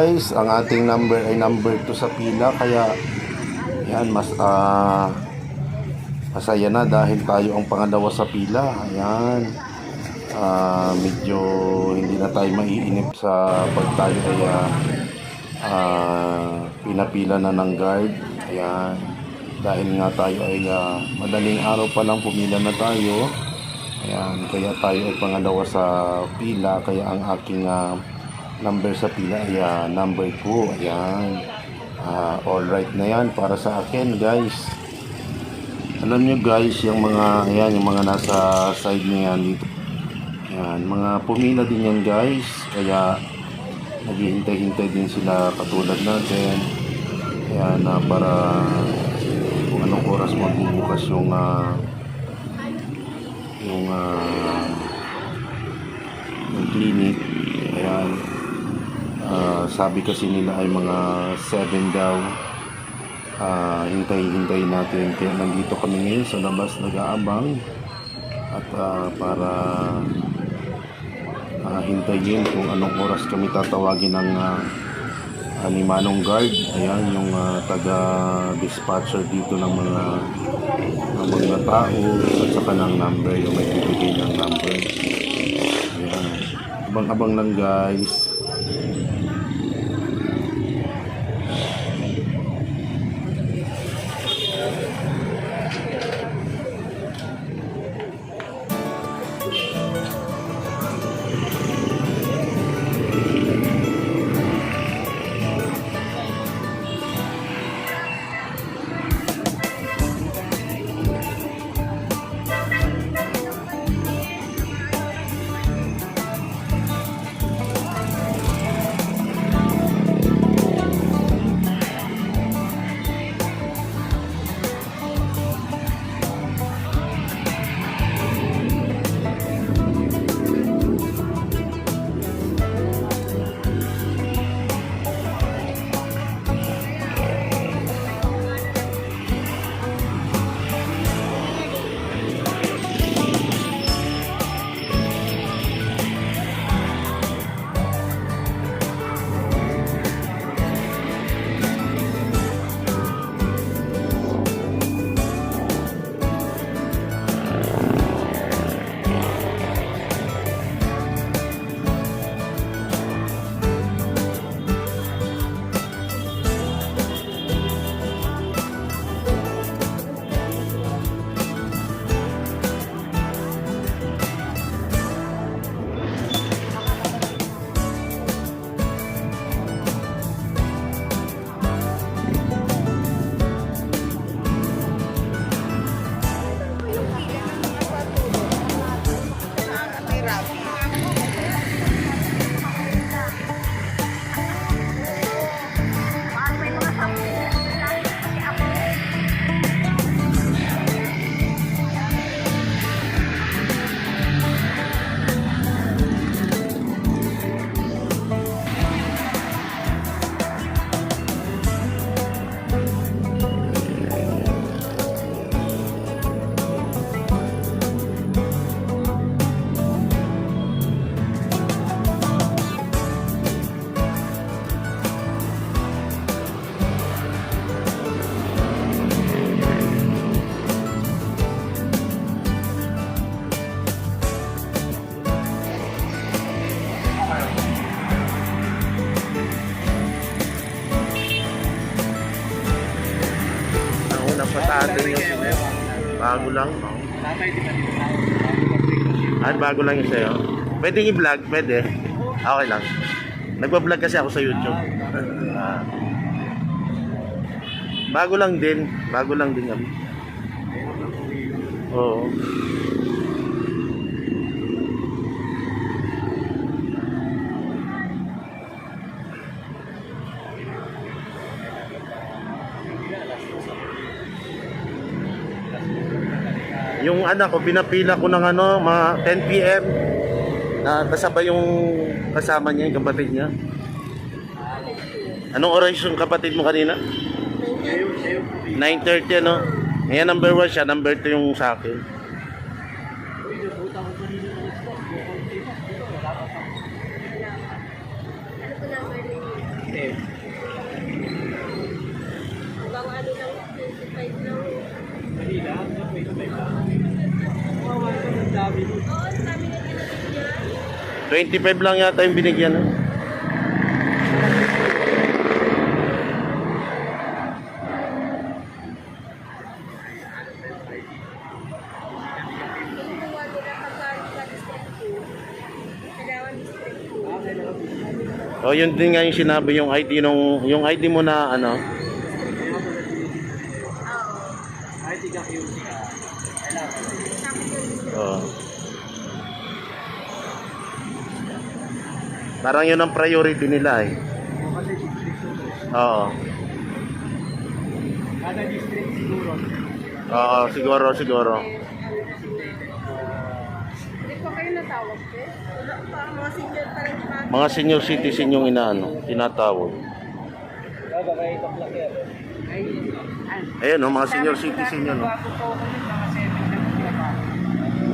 Guys, ang ating number ay number 2 sa pila kaya yan mas ah masaya na dahil tayo ang pangalawa sa pila. Ayan. Ah, medyo hindi na tayo maiinip sa pag tayo ay ah, pinapila na ng guard. Ayan. Dahil nga tayo ay ah, madaling araw pa lang pumila na tayo. Ayan, kaya tayo ay pangalawa sa pila kaya ang aking ah, number sa pila ay ah, number 2. Ayan. Ah, all right na yan para sa akin, guys. Alam nyo guys, yung mga ayan, yung mga nasa side niya yan. Ayan, mga pumila din yan guys. Kaya naghihintay-hintay din sila katulad natin. Ayan, na para kung anong oras magbubukas yung ah, yung ah, yung clinic. Ayan. Ah, sabi kasi nila ay mga 7 daw. Ah, hintay-hintay natin. Kaya nandito kami ngayon sa labas nag-aabang. At ah, para ah, hintayin kung anong oras kami tatawagin ng ah, ah, ni Manong Guard. Ayan, yung ah, taga-dispatcher dito ng mga ng mga tao at saka ng number, yung may bibigay ng number. Ayan. Abang-abang lang guys. Bago lang. No? Ah, bago lang yung sa'yo. Pwede i-vlog, pwede. Okay lang. Nagpa-vlog kasi ako sa YouTube. Ah. bago lang din. Bago lang din kami. Oo. Yung anak ko, pinapila ko ng ano, mga 10 p.m. Na kasabay yung kasama niya, yung kapatid niya. Anong oras yung kapatid mo kanina? 9.30 ano? Ngayon number 1 siya, number 2 yung sa akin. Ano po number ninyo? 10. Hanggang ano lang, 25 lang. Manila, 25 lang. Kawawa naman ang dami mo. Oo, ang dami na pinagigyan. 25 lang yata yung binigyan. no? Kinukuha nila pagka sa district 2. Kailangan district 2. Ah, kailangan O yun din nga yung sinabi yung ID nung yung ID mo na ano. Parang yun ang priority nila eh. O. Oo. Kada district siguro. Oo, siguro, siguro. Hindi pa kayo natawag, eh? Wala pa, mga senior citizen yung inaano, tinatawag. Ah, baka ito lang yan. Ay, ay. Ayun, no, mga senior citizen yun. No? Bago po ako ng mga 7 na pinapa.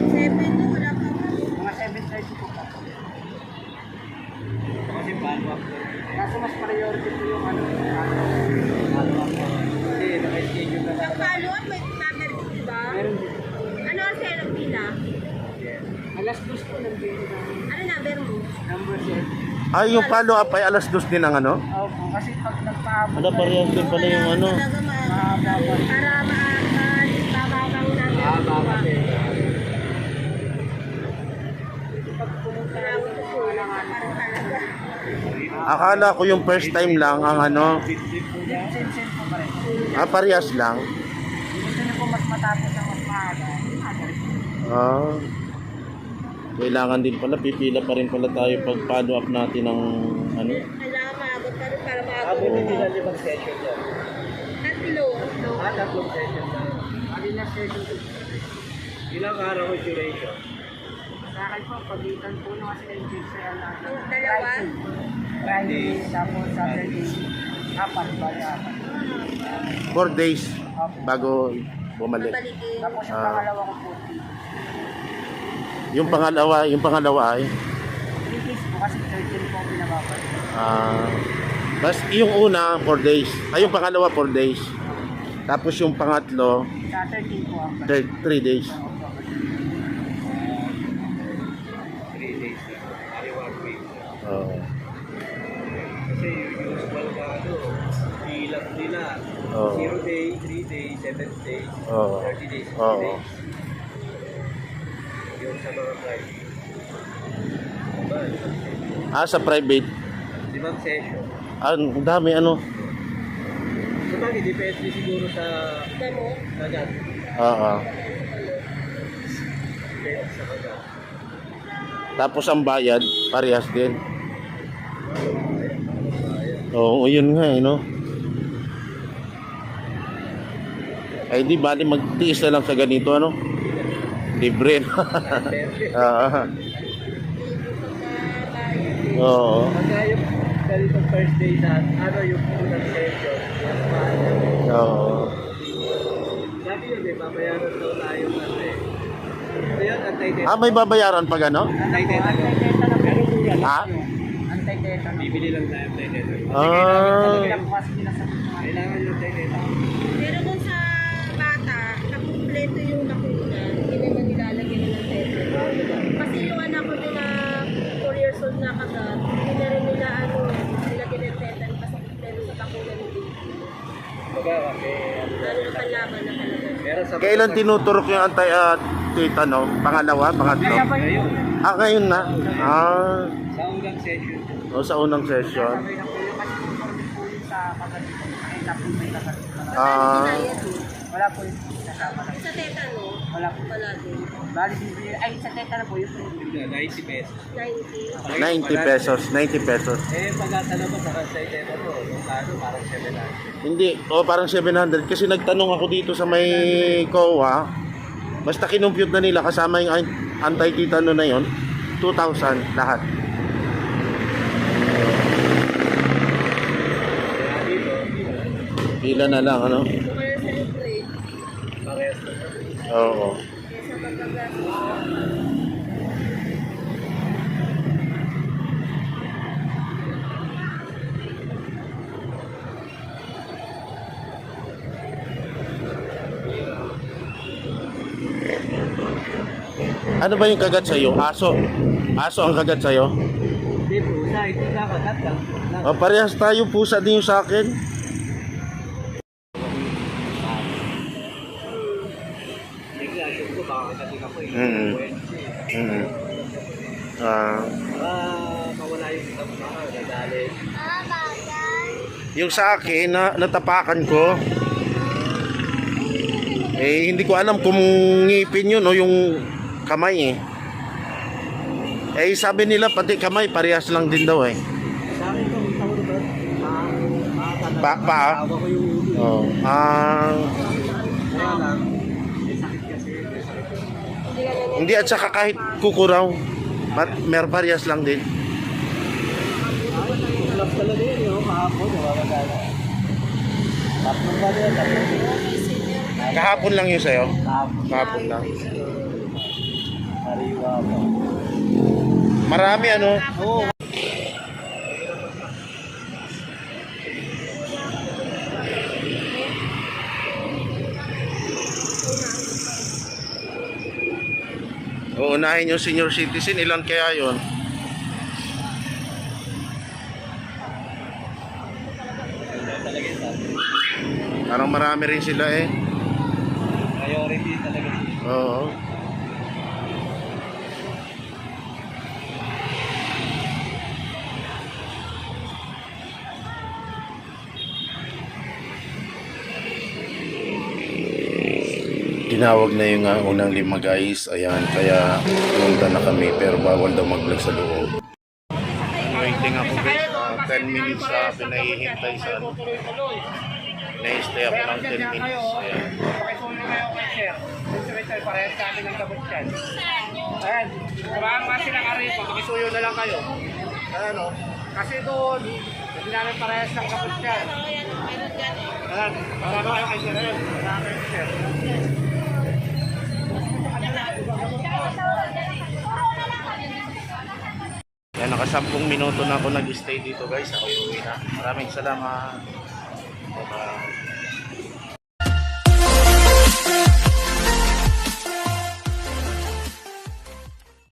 Seven to, wala pa ba? Mga 7.30 po pa. Kasi follow up po. Kaso mas priority po yung ano, ano, follow up po. Kasi naka-schedule na Ang lang. follow-up, may number, di ba? Meron din. Ano ang sa'yo ng pila? Yeah. Alas dos po ng video ng Ano number mo? number 7. Ay, yung follow-up ay alas dos din ang ano? Opo, kasi pag nagpaabot Wala, parehas din pala yung ano. Mahaba pa. Para ma-bababang number. Mahaba kasi. Pag pumunta sa school, parang talaga. Akala ko yung first time lang ang ano, pa ah, parehas lang. Gusto niyo po mas matapos ng mas maaga. Ah. Kailangan din pala, pipila pa rin pala tayo pag follow up natin ng ano. Kailangan maabot ka rin para maabot. Abot din nila limang session yan. Tatlo. Ah, tatlong session na. Alin na session to? Ilang araw yung duration? Sa akin po, pagitan po ng kasi ng sa lang. Yung dalawa? Friday, tapos Saturday, apat ba apat. Four days bago bumalik. Babalikin. Tapos yung Ah. pangalawa ko po, Yung pangalawa, yung pangalawa ay 3 days po kasi 13 po ang binababad. ah Tapos yung una, 4 days. Ay, yung pangalawa, 4 days. Tapos yung pangatlo, Sa 13 po ang 3 days. 3 days na. Ari one week. Oo. Kasi yung usual na ano, ilang nila. Oo. 0 day, 3 days, 7 days, Oo. 30 days, 50 Oo. days. Yung sa mga private. Diba? Ah, sa private. Limang session. Ah, ang dami ano. So bagay, depende siguro sa Damo. kagat. Oo. Depende sa. Tapos ang bayad, parehas din. Oo, yun nga eh, no? Ay, di bali magtiis na lang sa ganito, ano? Libre. Ah, Oo. Pagka yung ganito first day na, ano yung unang session, mas mahal. Oo. Sabi yun eh, babayaran daw tayo eh. So yun, antay-teta. Ah, may babayaran pag ano? Antay-teta. Antay-teta lang. Ha? antay-teta. Bibili lang tayo antay-teta. Ah. Kailangan yung antay-teta. Pero kung sa bata, nakumpleto yung nakuna, yung anak ko din na 4 years old na kagat, hindi na rin nila ano, ng tete kasi kumpleto sa bakuna ng baby. Baga kasi, Ano yung panlaban na talaga. pero sa Kailan tinuturok yung antay at tita, no? Pangalawa, pangatlo? Ngayon, Ah, ngayon na. Ah, sa unang session. o sa unang session. Ah. Wala po yung kasama. Sa teta, no? Wala po. Wala din. Bali, bibili. Ay, sa teta na po yun. 90 pesos. 90. 90 pesos, 90 pesos. Eh, pagkatala mo sa kansay teta mo, yung ano, parang 700. Hindi, o parang 700 kasi nagtanong ako dito sa may COA. Basta kinumpute na nila kasama yung an- anti-titano na yon 2,000 lahat. Pila na lang, ano? Oo. Ano ba yung kagat sa'yo? Aso? Aso ang kagat sa'yo? Hindi, pusa. Ito na ako. Oh, parehas tayo. Pusa din yung sa akin. Mm. Ah, Ah, mawala yung nadali. yung sa akin na natapakan ko eh hindi ko alam kung ngipin yun o yung kamay eh. Eh sabi nila pati kamay parehas lang din daw eh. Pa- pa-. Oh. Ah, Kaya hindi at saka kahit kukuraw, mat mer parehas lang din. Tulap talaga yun, yung kahapon, nawawala. Tatlong ba yun? Kahapon lang yun sa'yo. Kahapon. Kahapon lang. Marami ano. Oo. Uunahin yung senior citizen, ilan kaya sabi. Parang marami rin sila eh. Priority talaga. Oo. Tinawag na yung uh, unang lima guys. Ayan, kaya pumunta na kami pero bawal daw mag-vlog sa loob. Waiting ako guys. Uh, 10 minutes sa pinahihintay sa ano. Naistay ako ng 10 minutes. Ayan. Sir, sir, parehas kami ng gabot dyan. Ayan, samahan nga sila ka rito. Pakisuyo na lang kayo. Ayan o. Kasi doon, hindi namin parehas ng gabot dyan. Ayan, para kayo kay Sir. Ayan, para kayo kay Sir. Yan, nakasampung minuto na ako nag-stay dito guys. Ako uwi na. Maraming salamat. Bye-bye.